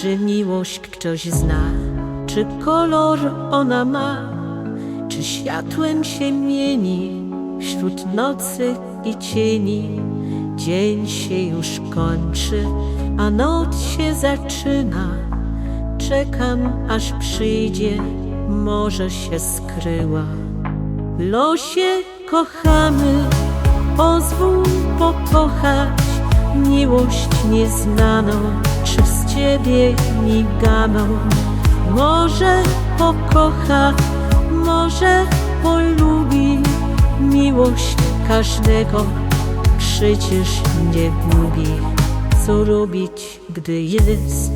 Czy miłość ktoś zna? Czy kolor ona ma? Czy światłem się mieni wśród nocy i cieni? Dzień się już kończy, a noc się zaczyna. Czekam aż przyjdzie, może się skryła. Losie kochamy, pozwól pokochać miłość nieznaną ciebie miganą. Może pokocha, może polubi miłość każdego, przecież nie gubi. Co robić, gdy jest,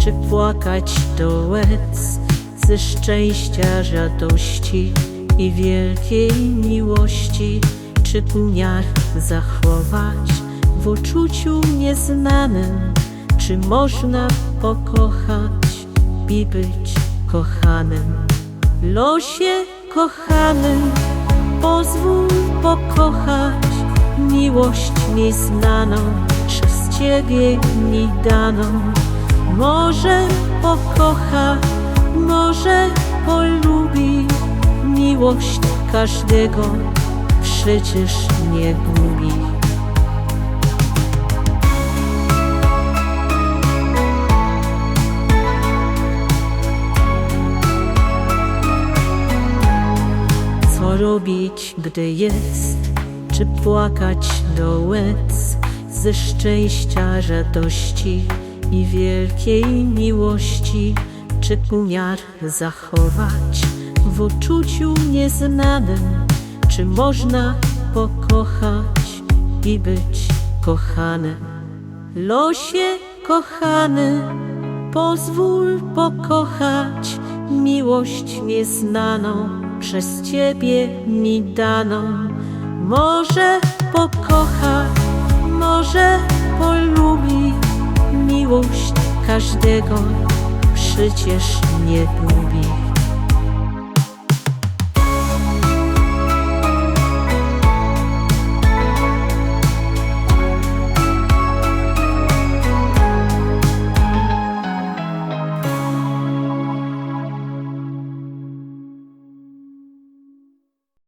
czy płakać do łez ze szczęścia, radości i wielkiej miłości, czy umiar zachować w uczuciu nieznanym, czy można pokochać i być kochanym. Losie kochany, pozwól pokochać miłość nieznaną przez Ciebie mi daną. Może pokocha, może polubi miłość każdego, przecież nie gubi. Robić, gdy jest? Czy płakać do łez ze szczęścia, radości i wielkiej miłości? Czy umiar zachować w uczuciu nieznanym? Czy można pokochać i być kochanym? Losie kochany, pozwól pokochać miłość nieznaną przez Ciebie mi daną. Może pokocha, może polubi miłość każdego, przecież nie gubi.